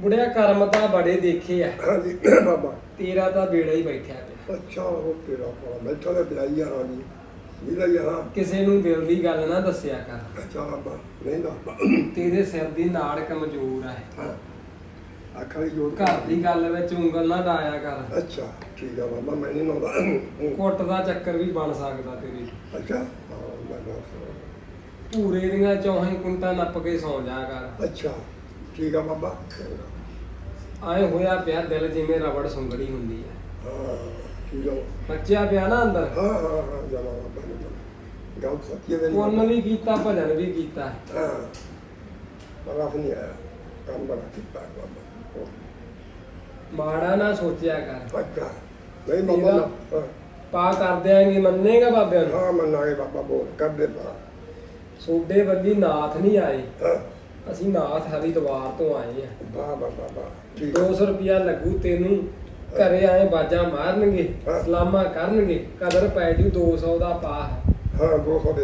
ਬੁੜਿਆ ਕਰਮ ਤਾਂ ਬੜੇ ਦੇਖੇ ਆ। ਹਾਂਜੀ ਬਾਬਾ। ਤੇਰਾ ਤਾਂ ਬੇੜਾ ਹੀ ਬੈਠਿਆ ਪਿਆ। ਅੱਛਾ ਉਹ ਤੇਰਾ ਪਾ ਬੈਠਾ ਤੇ ਪਿਆਈ ਆ ਹਾਂਜੀ ਜਿਹਦਾ ਯਹਾਂ ਕਿਸੇ ਨੂੰ ਦਿਲ ਦੀ ਗੱਲ ਨਾ ਦੱਸਿਆ ਕਰ। ਅੱਛਾ ਬਾਬਾ। ਨਹੀਂ ਦਾ ਤੇਰੇ ਸਿਰ ਦੀ ਨਾੜ ਕਮਜ਼ੋਰ ਆ। ਹਾਂ। ਅੱਖਾਂ ਦੀ ਜੋਤ ਘਰ ਦੀ ਗੱਲ ਵਿੱਚ ਉਂਗਲ ਨਾ ਡਾਇਆ ਕਰ। ਅੱਛਾ ਠੀਕ ਆ ਬਾਬਾ ਮੈਂ ਨਹੀਂ ਲਾਉਂਦਾ। ਕੁੱਟ ਦਾ ਚੱਕਰ ਵੀ ਬਣ ਸਕਦਾ ਤੇਰੇ। ਅੱਛਾ। ਹਾਂ ਮੈਂ ਨਾ ਪੂਰੇ ਦੀਆਂ ਚੌਹਾਂ ਕੁੰਟਾਂ ਨੱਪ ਕੇ ਸੌਂ ਜਾ ਕਰ। ਅੱਛਾ। ਠੀਕ ਆ? ਬਾਬਾ ਆਏ ਹੋਇਆ ਪਿਆ ਦਿਲ ਜਿਵੇਂ ਰਬੜ ਸੁੰਗੜੀ ਹੁੰਦੀ ਹੈ। ਹਾਂ ਠੀਕ ਆ ਬੱਚਿਆ ਪਿਆ ਨਾ ਅੰਦਰ। ਹਾਂ ਹਾਂ ਹਾਂ ਜਾਣਾ ਬਾਬਾ ਨੇ ਗੱਲ ਸੱਚੀ ਦੇ ਪੁੰਨ ਵੀ ਕੀਤਾ ਭਜਨ ਵੀ ਕੀਤਾ। ਹਾਂ ਬੜਾ ਨਹੀਂ ਆਇਆ। ਕੰਮ ਬੜਾ ਕੀਤਾ ਬਾਬਾ। ਮਾੜਾ ਨਾ ਸੋਚਿਆ ਕਰ। ਅੱਛਾ ਨਹੀਂ ਬਾਬਾ ਹਾਂ। ਪਾ ਕਰ ਦਿਆਂਗੇ ਮੰਨੇਗਾ ਬਾਬਿਆਂ ਨੂੰ? ਹਾਂ ਮੰਨਾਂਗੇ ਬਾਬਾ ਬੋਲ ਕਰ ਦੇ ਪਾ। ਸੋਡੇ ਬੰਦੀ ਨਾਥ ਨਹੀਂ ਆਏ ਹਾਂ। ਅਸੀਂ ਨਾਥ ਹਰਿਦੁਆਰ ਤੋਂ ਆਏ ਆ। ਵਾਹ ਵਾਹ ਵਾਹ ਵਾਹ। ਠੀਕ ਆ। 200 ਰੁਪਿਆ ਲੱਗੂ ਤੈਨੂੰ। ਘਰੇ ਆਏ ਬਾਜਾਂ ਮਾਰਨਗੇ ਹਾਂ। ਸਲਾਮਾਂ ਕਰਨਗੇ ਕਦਰ ਪੈ ਜੂ 200 ਦਾ ਪਾ ਹਾਂ 200 ਦੇ